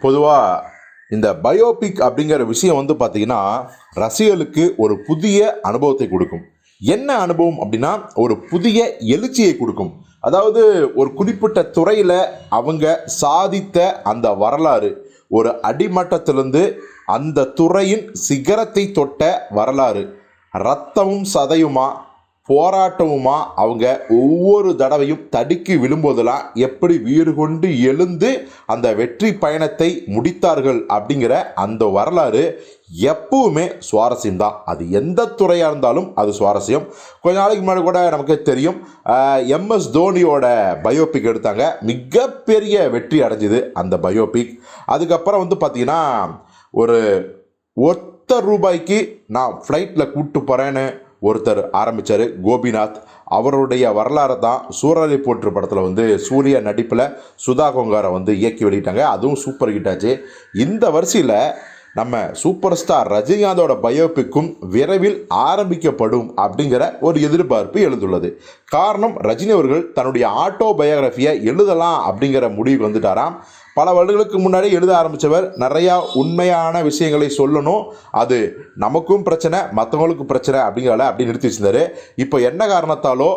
பொதுவாக இந்த பயோபிக் அப்படிங்கிற விஷயம் வந்து பார்த்தீங்கன்னா ரசிகர்களுக்கு ஒரு புதிய அனுபவத்தை கொடுக்கும். என்ன அனுபவம் அப்படின்னா ஒரு புதிய எழுச்சியை கொடுக்கும். அதாவது ஒரு குறிப்பிட்ட துறையில் அவங்க சாதித்த அந்த வரலாறு ஒரு அடிமட்டத்திலிருந்து அந்த துறையின் சிகரத்தை தொட்ட வரலாறு ரத்தமும் சதையுமா போராட்டமுமா? அவங்க ஒவ்வொரு தடவையும் தடுக்கி விழும்போதெல்லாம் எப்படி வீறு கொண்டு எழுந்து அந்த வெற்றி பயணத்தை முடித்தார்கள் அப்படிங்கிற அந்த வரலாறு எப்பவுமே சுவாரஸ்யம் தான் அது எந்த துறையாக இருந்தாலும் அது சுவாரஸ்யம். கொஞ்ச நாளைக்கு முன்னாடி கூட நமக்கு தெரியும் எம்எஸ் தோனியோட பயோபிக் எடுத்தாங்க. மிகப்பெரிய வெற்றி அடைஞ்சுது அந்த பயோபிக் அதுக்கப்புறம் வந்து பார்த்திங்கன்னா ஒரு ஒத்த ரூபாய்க்கு நான் ஃப்ளைட்டில் கூப்பிட்டு போகிறேன்னு ஒருத்தர் ஆரம்பித்தார் கோபிநாத். அவருடைய வரலாறை தான் சூறாலி போற்று படத்தில் வந்து சூர்யா நடிப்பில் சுதா கொங்காரை வந்து இயக்கி வெளியிட்டாங்க. அதுவும் சூப்பர் ஹிட் ஆச்சு. இந்த வரிசையில் நம்ம சூப்பர் ஸ்டார் ரஜினிகாந்தோட பயோபிக்கும் விரைவில் ஆரம்பிக்கப்படும் அப்படிங்கிற ஒரு எதிர்பார்ப்பு எழுந்துள்ளது. காரணம் ரஜினி அவர்கள் தன்னுடைய ஆட்டோ பயோகிராஃபியை எழுதலாம் அப்படிங்கிற முடிவுக்கு வந்துட்டாராம். பல வருடங்களுக்கு முன்னாடி எழுத ஆரம்பித்தவர் நிறையா உண்மையான விஷயங்களை சொல்லணும். அது நமக்கும் பிரச்சனை மற்றவங்களுக்கும் பிரச்சனை அப்படிங்கிறத அப்படி நிறுத்தி வச்சிருந்தாரு இப்போ என்ன காரணத்தாலோ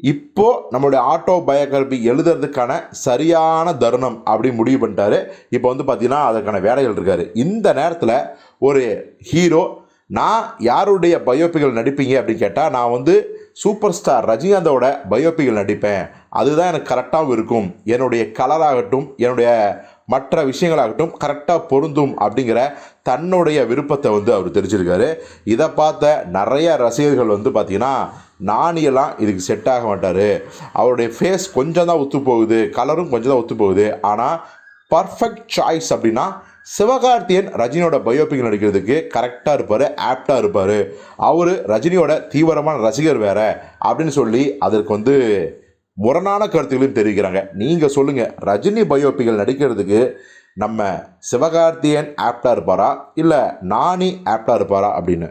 இப்போ நம்மளுடைய ஆட்டோ பயோகிராபி எழுதுறதுக்கான சரியான தருணம் அப்படி முடிவு பண்ணிட்டாரு. இப்போ வந்து பார்த்திங்கன்னா அதற்கான வேலைகள் இருக்கார். இந்த நேரத்தில் ஒரு ஹீரோ நான் யாருடைய பயோபிகள் நடிப்பீங்க அப்படின்னு கேட்டால் நான் வந்து சூப்பர் ஸ்டார் ரஜினிகாந்தோட பயோபிகள் நடிப்பேன். அதுதான் எனக்கு கரெக்டாகவும் இருக்கும். என்னுடைய கலராகட்டும் என்னுடைய மற்ற விஷயங்களாகட்டும் கரெக்டாக பொருந்தும் அப்படிங்கிற தன்னுடைய விருப்பத்தை வந்து அவர் தெரிஞ்சிருக்காரு. இதை பார்த்த நிறைய ரசிகர்கள் வந்து பார்த்திங்கன்னா நாணியெல்லாம் இதுக்கு செட் ஆக மாட்டார். அவருடைய ஃபேஸ் கொஞ்சம் தான் ஒத்து போகுது கலரும் கொஞ்சம் தான் ஒத்து போகுது. ஆனால் பர்ஃபெக்ட் சாய்ஸ் அப்படின்னா சிவகார்த்தியன் ரஜினியோட பயோபிக் நடிக்கிறதுக்கு கரெக்டாக இருப்பார் ஆப்டாக இருப்பார். அவர் ரஜினியோட தீவிரமான ரசிகர் வேற அப்படின்னு சொல்லி அதற்கு வந்து முரணான கருத்துக்களையும் தெரிவிக்கிறாங்க. நீங்கள் சொல்லுங்கள் ரஜினி பயோபிகள் நடிக்கிறதுக்கு நம்ம சிவகார்த்தியன் ஆப்டாக இருப்பாரா? இல்லை நானி ஆப்டாக இருப்பாரா அப்படின்னு?